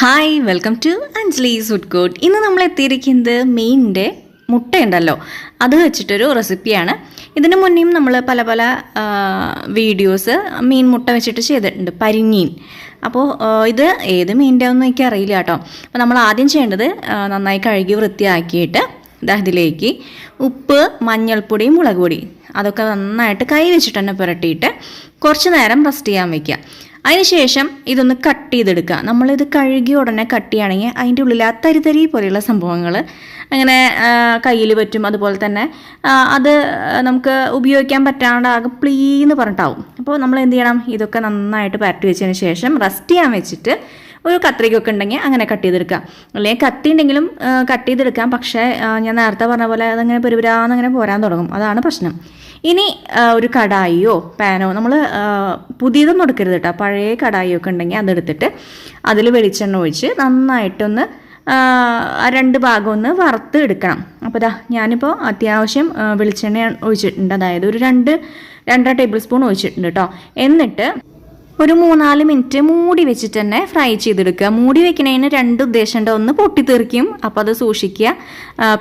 Hi welcome to Anjali's food court ഇന്ന് നമ്മൾ എത്തിയിരിക്കുന്നത് മീനിന്റെ മുട്ടയുണ്ടല്ലോ. അത് വെച്ചിട്ടൊരു റെസിപ്പിയാണ്. ഇതിനു മുന്നേയും നമ്മൾ പല പല വീഡിയോസ് മീൻ മുട്ട വെച്ചിട്ട് ചെയ്തിട്ടുണ്ട്. പരിഞ്ഞീൻ. അപ്പോൾ ഇത് ഏത് മീനിന്റെ ഒന്നും എനിക്ക് അറിയില്ല കേട്ടോ. അപ്പോൾ നമ്മൾ ആദ്യം ചെയ്യേണ്ടത് നന്നായി കഴുകി വൃത്തിയാക്കിയിട്ട് ഇതിലേക്ക് ഉപ്പ് മഞ്ഞൾപ്പൊടി മുളക് പൊടി അതൊക്കെ നന്നായിട്ട് കൈ വെച്ചിട്ട് തന്നെ പുരട്ടിയിട്ട് കുറച്ച് നേരം റെസ്റ്റ് ചെയ്യാൻ വയ്ക്കുക അതിനുശേഷം ഇതൊന്ന് കട്ട് ചെയ്തെടുക്കുക. നമ്മളിത് കഴുകി ഉടനെ കട്ട് ചെയ്യുകയാണെങ്കിൽ അതിന്റെ ഉള്ളിൽ ആ തരിതരി പോലെയുള്ള സംഭവങ്ങൾ അങ്ങനെ കയ്യിൽ പറ്റും. അതുപോലെ തന്നെ അത് നമുക്ക് ഉപയോഗിക്കാൻ പറ്റാണ്ട് ആകെ പ്ലീന്ന് പറഞ്ഞിട്ടാവും. അപ്പോൾ നമ്മൾ എന്ത് ചെയ്യണം? ഇതൊക്കെ നന്നായിട്ട് പരട്ടി വെച്ചതിന് ശേഷം റെസ്റ്റ് ചെയ്യാൻ വെച്ചിട്ട് ഒരു കത്രികയൊക്കെ ഉണ്ടെങ്കിൽ അങ്ങനെ കട്ട് ചെയ്തെടുക്കാം അല്ലെങ്കിൽ കത്തി ഉണ്ടെങ്കിലും കട്ട് ചെയ്തെടുക്കാം. പക്ഷേ ഞാൻ നേരത്തെ പറഞ്ഞ പോലെ അതങ്ങനെ പെരുപരാന്ന് അങ്ങനെ പോരാൻ തുടങ്ങും. അതാണ് പ്രശ്നം. ഇനി ഒരു കടായിയോ പാനോ നമ്മൾ പുതിയതൊന്നും എടുക്കരുത് കേട്ടോ. പഴയ കടായിയോ ഒക്കെ ഉണ്ടെങ്കിൽ അതെടുത്തിട്ട് അതിൽ വെളിച്ചെണ്ണ ഒഴിച്ച് നന്നായിട്ടൊന്ന് രണ്ട് ഭാഗം ഒന്ന് വറുത്ത് എടുക്കണം. അപ്പോൾ ഇതാ ഞാനിപ്പോൾ അത്യാവശ്യം വെളിച്ചെണ്ണ ഒഴിച്ചിട്ടുണ്ട്. അതായത് ഒരു രണ്ട് രണ്ടര ടേബിൾ സ്പൂൺ ഒഴിച്ചിട്ടുണ്ട് കേട്ടോ. എന്നിട്ട് ഒരു മൂന്നാൽ മിനിറ്റ് മൂടി വെച്ചിട്ട് തന്നെ ഫ്രൈ ചെയ്തെടുക്കുക. മൂടി വെക്കുന്നതിന് രണ്ട് ഉദ്ദേശമുണ്ട് ഒന്ന് പൊട്ടിത്തെറിക്കും അപ്പോൾ അത് സൂക്ഷിക്കുക.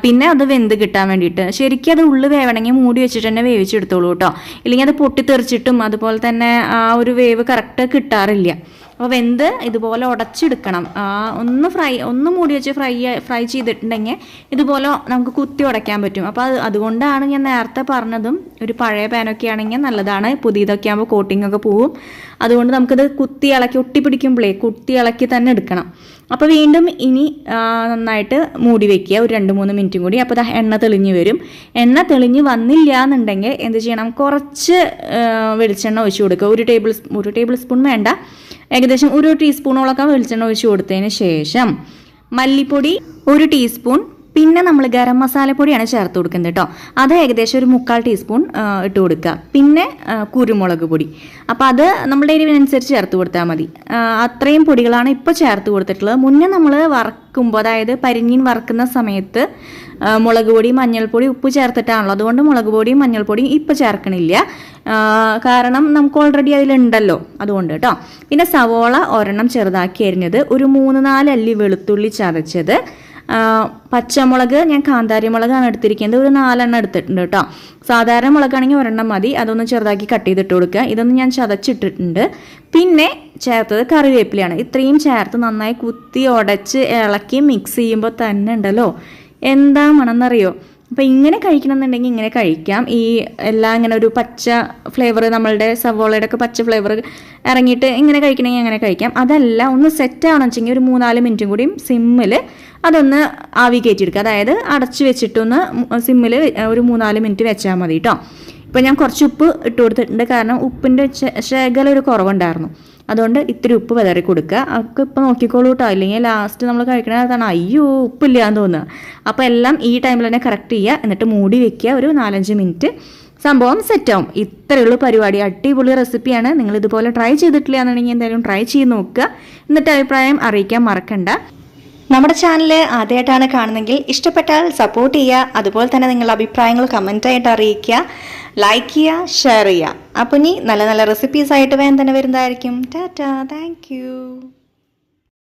പിന്നെ അത് വെന്ത് കിട്ടാൻ വേണ്ടിയിട്ട്. ശരിക്കും അത് ഉള്ളു വേവണമെങ്കിൽ മൂടി വെച്ചിട്ട് തന്നെ വേവിച്ചെടുത്തോളൂ കേട്ടോ. ഇല്ലെങ്കിൽ അത് പൊട്ടിത്തെറിച്ചിട്ടും അതുപോലെ തന്നെ ആ ഒരു വേവ് കറക്റ്റ് കിട്ടാറില്ല. അപ്പോൾ വെന്ത് ഇതുപോലെ ഉടച്ചെടുക്കണം. ഒന്ന് ഫ്രൈ ഒന്ന് മൂടി വെച്ച് ഫ്രൈ ഫ്രൈ ചെയ്തിട്ടുണ്ടെങ്കിൽ ഇതുപോലെ നമുക്ക് കുത്തി ഉടയ്ക്കാൻ പറ്റും. അപ്പോൾ അത് അതുകൊണ്ടാണ് ഞാൻ നേരത്തെ പറഞ്ഞതും ഒരു പഴയ പാനൊക്കെ ആണെങ്കിൽ നല്ലതാണ്. പുതിയതൊക്കെ ആകുമ്പോൾ കോട്ടിംഗ് ഒക്കെ പോവും. അതുകൊണ്ട് നമുക്കത് കുത്തി ഇളക്കി ഒട്ടിപ്പിടിക്കുമ്പോഴേ കുത്തി ഇളക്കി തന്നെ എടുക്കണം. അപ്പോൾ വീണ്ടും ഇനി നന്നായിട്ട് മൂടി വെക്കുക. ഒരു രണ്ട് മൂന്ന് മിനിറ്റും കൂടി. അപ്പോൾ എണ്ണ തെളിഞ്ഞ് വരും. എണ്ണ തെളിഞ്ഞ് വന്നില്ല എന്നുണ്ടെങ്കിൽ എന്ത് ചെയ്യണം? കുറച്ച് വെളിച്ചെണ്ണ ഒഴിച്ചു കൊടുക്കുക. ഒരു ടേബിൾ ഒരു ടേബിൾ സ്പൂൺ വേണ്ട. ഏകദേശം ഒരു ടീസ്പൂണോളൊക്കെ വെളിച്ചെണ്ണ ഒഴിച്ച് കൊടുത്തതിന് ശേഷം മല്ലിപ്പൊടി ഒരു ടീസ്പൂൺ പിന്നെ നമ്മൾ ഗരം മസാലപ്പൊടിയാണ് ചേർത്ത് കൊടുക്കുന്നത് കേട്ടോ. അത് ഏകദേശം ഒരു മുക്കാൽ ടീസ്പൂൺ ഇട്ട് കൊടുക്കുക. പിന്നെ കുരുമുളക് പൊടി. അപ്പോൾ അത് നമ്മുടെ എരിവിനനുസരിച്ച് ചേർത്ത് കൊടുത്താൽ മതി. അത്രയും പൊടികളാണ് ഇപ്പോൾ ചേർത്ത് കൊടുത്തിട്ടുള്ളത്. മുന്നേ നമ്മൾ വറക്കുമ്പോൾ അതായത് പരിഞ്ഞീൻ വറക്കുന്ന സമയത്ത് മുളക് പൊടി മഞ്ഞൾപ്പൊടി ഉപ്പ് ചേർത്തിട്ടാണല്ലോ. അതുകൊണ്ട് മുളക് പൊടിയും മഞ്ഞൾപ്പൊടിയും ഇപ്പോൾ ചേർക്കണില്ല. കാരണം നമുക്ക് ഓൾറെഡി അതിലുണ്ടല്ലോ. അതുകൊണ്ട് കേട്ടോ. പിന്നെ സവോള ഒരെണ്ണം ചെറുതാക്കി അരിഞ്ഞത് ഒരു മൂന്ന് നാല് അല്ലി വെളുത്തുള്ളി ചതച്ചത്. പച്ചമുളക് ഞാൻ കാന്താരി മുളകാണ് എടുത്തിരിക്കുന്നത്. ഒരു നാലെണ്ണം എടുത്തിട്ടുണ്ട് കേട്ടോ സാധാരണ മുളകാണെങ്കിൽ ഒരെണ്ണം മതി. അതൊന്ന് ചെറുതാക്കി കട്ട് ചെയ്തിട്ട് കൊടുക്കുക. ഇതൊന്നും ഞാൻ ചതച്ചിട്ടിട്ടുണ്ട്. പിന്നെ ചേർത്തത് കറിവേപ്പിലയാണ്. ഇത്രയും ചേർത്ത് നന്നായി കുത്തി ഉടച്ച് ഇളക്കി മിക്സ് ചെയ്യുമ്പോൾ തന്നെ ഉണ്ടല്ലോ. എന്താ മണമെന്നറിയോ അപ്പോൾ ഇങ്ങനെ കഴിക്കണമെന്നുണ്ടെങ്കിൽ ഇങ്ങനെ കഴിക്കാം. ഈ എല്ലാം ഇങ്ങനെ ഒരു പച്ച ഫ്ലേവർ നമ്മളുടെ സവോളയുടെ ഒക്കെ പച്ച ഫ്ലേവർ ഇറങ്ങിയിട്ട് ഇങ്ങനെ കഴിക്കണമെങ്കിൽ അങ്ങനെ കഴിക്കാം. അതല്ല ഒന്ന് സെറ്റ് ആവണം വെച്ചെങ്കിൽ ഒരു മൂന്നാൽ മിനിറ്റും കൂടിയും സിമ്മിൽ അതൊന്ന് ആവി കയറ്റിയെടുക്കുക. അതായത് അടച്ചു വെച്ചിട്ടൊന്ന് സിമ്മിൽ ഒരു മൂന്നാൽ മിനിറ്റ് വെച്ചാൽ മതി കേട്ടോ ഇപ്പോൾ ഞാൻ കുറച്ച് ഉപ്പ് ഇട്ട് കൊടുത്തിട്ടുണ്ട്. കാരണം ഉപ്പിന്റെ ശേഖല ഒരു കുറവുണ്ടായിരുന്നു. അതുകൊണ്ട് ഇത്തിരി ഉപ്പ് വിതറി കൊടുക്കുക. അവർക്ക് ഇപ്പോൾ നോക്കിക്കോളൂ കേട്ടോ അല്ലെങ്കിൽ ലാസ്റ്റ് നമ്മൾ കഴിക്കണതാണ് അയ്യോ ഉപ്പില്ല എന്ന് തോന്നുക അപ്പോൾ എല്ലാം ഈ ടൈമിൽ തന്നെ കറക്റ്റ് ചെയ്യുക. എന്നിട്ട് മൂടി വെക്കുക ഒരു നാലഞ്ച് മിനിറ്റ് സംഭവം സെറ്റാവും ഇത്രയുള്ളൂ പരിപാടി. അടിപൊളി റെസിപ്പിയാണ് നിങ്ങൾ ഇതുപോലെ ട്രൈ ചെയ്തിട്ടില്ല എന്നുണ്ടെങ്കിൽ എന്തായാലും ട്രൈ ചെയ്ത് നോക്കുക. എന്നിട്ട് അഭിപ്രായം അറിയിക്കാൻ മറക്കണ്ട. നമ്മുടെ ചാനൽ ആദ്യമായിട്ടാണ് കാണുന്നതെങ്കിൽ ഇഷ്ടപ്പെട്ടാൽ സപ്പോർട്ട് ചെയ്യുക. അതുപോലെ തന്നെ നിങ്ങളുടെ അഭിപ്രായങ്ങൾ കമന്റായിട്ട് അറിയിക്കുക. ലൈക്ക് ചെയ്യുക ഷെയർ ചെയ്യുക. അപ്പോൾ ഇനി നല്ല നല്ല റെസിപ്പീസ് ആയിട്ട് വേഗം തന്നെ വരുന്നതായിരിക്കും. ടാറ്റാ താങ്ക്